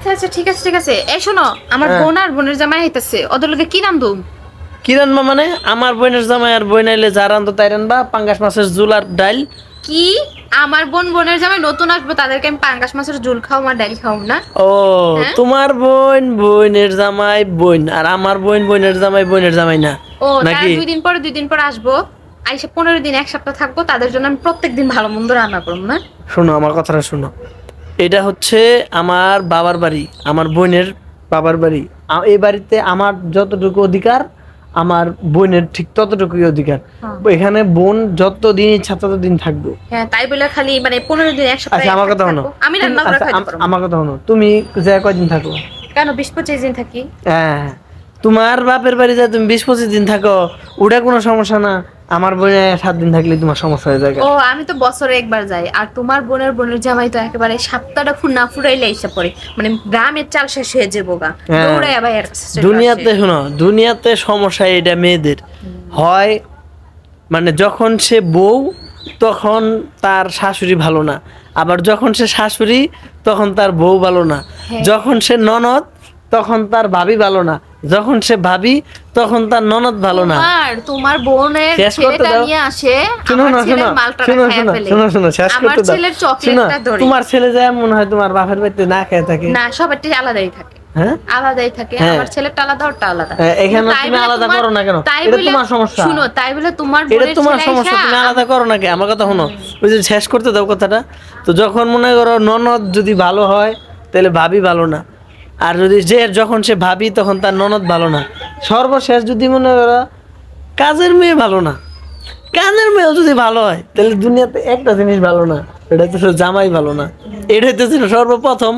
আচ্ছা আচ্ছা ঠিক আছে ঠিক আছে। এই শোনো আমার হ্যাঁ। বোন আর বোনের জামাই হইতাছে ওদের লোকে কি নাম দুম? কি রানবা মানে? আমার বোনের জামাই আর বোন আইলে যা রান্ধো তাই রানবা পাঙ্গাস মাছের জুল আর ডাল কি? আমার বোন বোনের জামাই নতুন আসব তাদেরকে আমি পাঙ্গাস মাছের ঝুল খাও আর ডাল খাও না। ও হ্যাঁ? তোমার বোন বোনের জামাই বোন। আর আমার বোন বোনের জামাই বোনের জামাই না। ও তারা দুই দিন পরে দুই দিন পরে আসব। আইসে পনেরো দিন এক সপ্তাহ থাকব তাদের জন্য আমি প্রত্যেক দিন ভালো মন্দ রান্না করব না। শোনো আমার কথাটা শোনো। এটা হচ্ছে আমার বাবার বাড়ি আমার বোনের বাবার বাড়ি। এই বাড়িতে আমার যতটুকু অধিকার আমার বোনের ঠিক ততটুকুই অধিকার। হ্যাঁ। এখানে বোন যত দিন ইচ্ছা তত দিন থাকব। হ্যাঁ তাই বলে খালি মানে পনেরো দিন এক সপ্তাহ আচ্ছা আমার কথা থাকব। আমি রান্না করে আচ্ছা, খাইতে পারব আমার কথা শোনো। তুমি যে কয়দিন থাকো? কেন বিশ পঁচিশ দিন থাকি। হ্যাঁ। তোমার বাপের বাড়ি যায় তুমি বিশ পঁচিশ দিন থাকো ওটা কোনো সমস্যা না। আমার বোনে সাত দিন থাকলে তোমার সমস্যা হয়ে যায় ও আমি তো বছরে একবার যাই। আর তোমার বোনের বোনের জামাই তো একেবারে সপ্তাহটা ফুল না ফুরাইলে এসে পড়ে। মানে গ্রামের চাল শেষ হয়ে যাব গা। হ্যাঁ। দুনিয়াতে শোনো দুনিয়াতে সমস্যা এটা মেয়েদের। হয় মানে যখন সে বউ তখন তার শাশুড়ি ভালো না। আবার যখন সে শাশুড়ি তখন তার বউ ভালো না। হ্যাঁ। যখন সে ননদ তখন তার ভাবি ভালো না। যখন সে ভাবি তখন তার ননদ ভালো না। তোমার তোমার বোনের ছেলেটা নিয়ে আসে শোনো আমার না শোনো ছেলের মালটা শোনো খেয়ে ফেলে। শোনো শোনো শেষ করতে দাও। ছেলের চকলেটটা ধরে। তোমার ছেলে যায় মনে হয় তোমার বাপের বাড়িতে না খেয়ে থাকে। না সবারটি আলাদাই থাকে। হ্যাঁ? আলাদাই থাকে হ্যাঁ। আমার ছেলেটা আলাদা হ্যাঁ, এখানে তুমি আলাদা করো না কেন? এটা তোমার সমস্যা। শুনো তাই বলে তোমার এটা তোমার সমস্যা তুমি আলাদা করো আমার কথা শোনো। ওই যে শেষ করতে দাও কথাটা। তো যখন মনে করো ননদ যদি ভালো হয় তাহলে ভাবি ভালো না। আর যদি যে যখন সে ভাবি তখন তার ননদ ভালো না। সর্বশেষ যদি মনে করো কাজের মেয়ে ভালো না। কাজের মেয়েও যদি ভালো হয় তাহলে দুনিয়াতে একটা জিনিস ভালো না এটা হচ্ছে জামাই ভালো না। এটা হচ্ছে সর্বপ্রথম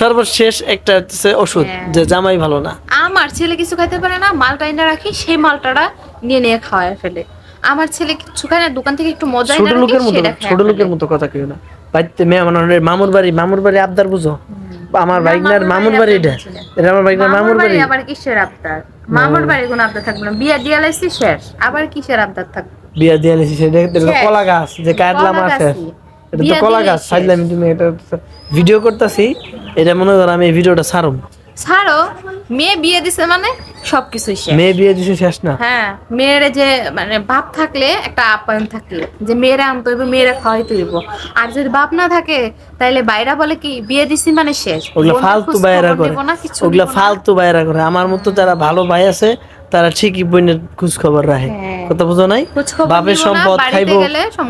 সর্বশেষ একটা হচ্ছে ওষুধ হ্যাঁ। যে জামাই ভালো না। আমার ছেলে কিছু খাইতে পারে না মালটা এনে রাখি সেই মালটাটা নিয়ে নিয়ে খাওয়ায় ফেলে। আমার ছেলে কিছু খায় না দোকান থেকে একটু মজা ছোট লোকের মতো ছোট লোকের মতো কথা কেউ না। বাড়িতে মেয়ে আমার মামুর বাড়ি মামুর বাড়ি আবদার বুঝো। আমার না, বাইকনার মামুর বাড়ি এটা এটা আমার বাইকনার মামুর বাড়ি। আবার কিসের আবদার? মামুর বাড়ি কোনো আবদার থাকবে না। বিয়া দিয়ে লাইছি শেষ। আবার কিসের আবদার থাকবে? বিয়া দিয়ে লাইছি সেটা কলা গাছ যে কাটলাম আছে। এটা তো কলা গাছ। সাজলাম তুমি এটা ভিডিও করতেছি। এটা মনে করো আমি এই ভিডিওটা ছাড়ুম। ছাড়ো মেয়ে বিয়ে দিছে মানে সবকিছু শেষ। মেয়ে বিয়ে দিছে শেষ না? হ্যাঁ মেয়ের যে মানে বাপ থাকলে একটা আপ্যায়ন থাকে যে মেয়েরা আনতে হইব মেয়েরা খাওয়াইতে হইব। আর যদি বাপ না থাকে তাইলে বাইরা বলে কি বিয়ে দিছি মানে শেষ। ওগুলা ফালতু বাইরা করে। ওগুলা। ফালতু বাইরা করে। আমার মতো যারা ভালো ভাই আছে তারা ঠিকই বোনের খোঁজ খবর রাখে। হ্যাঁ। কথা বুঝো নাই? বাপের সম্পদ খাইবো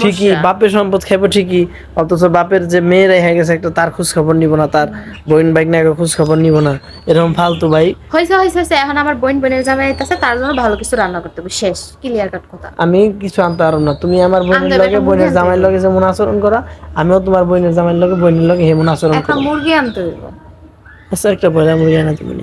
ঠিকই বাপের সম্পদ খাইবো ঠিকই অথচ বাপের যে মেয়ে রেখে গেছে একটা তার খোঁজ খবর নিব না তার বোন বাইক না খোঁজ খবর নিব না। এরকম ফালতু ভাই। হয়েছে হয়েছে হয়েছে, এখন আমার বোন বোনের জামাই আইতাছে তার জন্য ভালো কিছু রান্না করতে হবে শেষ ক্লিয়ার কাট কথা। আমি কিছু আনতে পারব না তুমি আমার বোনের লগে বোনের মুরগি জামাইয়ের লগে যেমন আচরণ করা আমিও তোমার বোনের জামাইয়ের লগে বোনের লগে হেমন আচরণ একটা করব মুরগি আনতে হইব। আচ্ছা একটা পয়লা মুড়ি আনা তুমি।